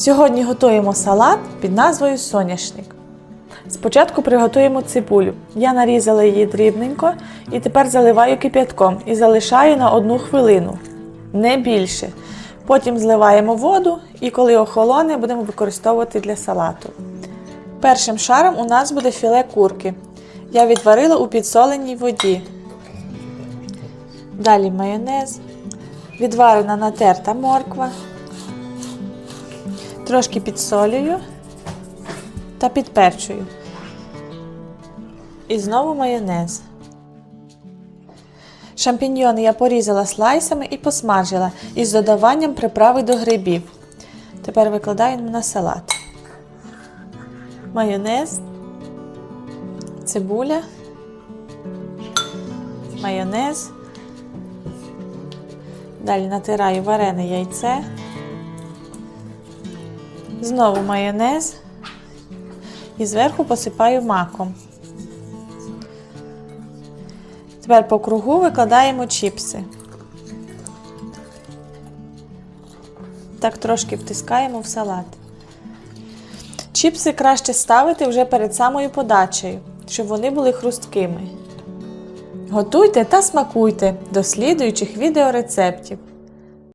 Сьогодні готуємо салат під назвою соняшник. Спочатку приготуємо цибулю. Я нарізала її дрібненько і тепер заливаю кип'ятком і залишаю на одну хвилину, не більше. Потім зливаємо воду і коли охолоне, будемо використовувати для салату. Першим шаром у нас буде філе курки. Я відварила у підсоленій воді. Далі майонез, відварена натерта морква, трошки підсолюю та підперчую. І знову майонез. Шампіньйони я порізала слайсами і посмажила із додаванням приправи до грибів. Тепер викладаю на салат. Майонез, цибуля, майонез. Далі натираю варене яйце. Знову майонез. І зверху посипаю маком. Тепер по кругу викладаємо чіпси. Так трошки втискаємо в салат. Чіпси краще ставити вже перед самою подачею, щоб вони були хрусткими. Готуйте та смакуйте до слідуючих відеорецептів.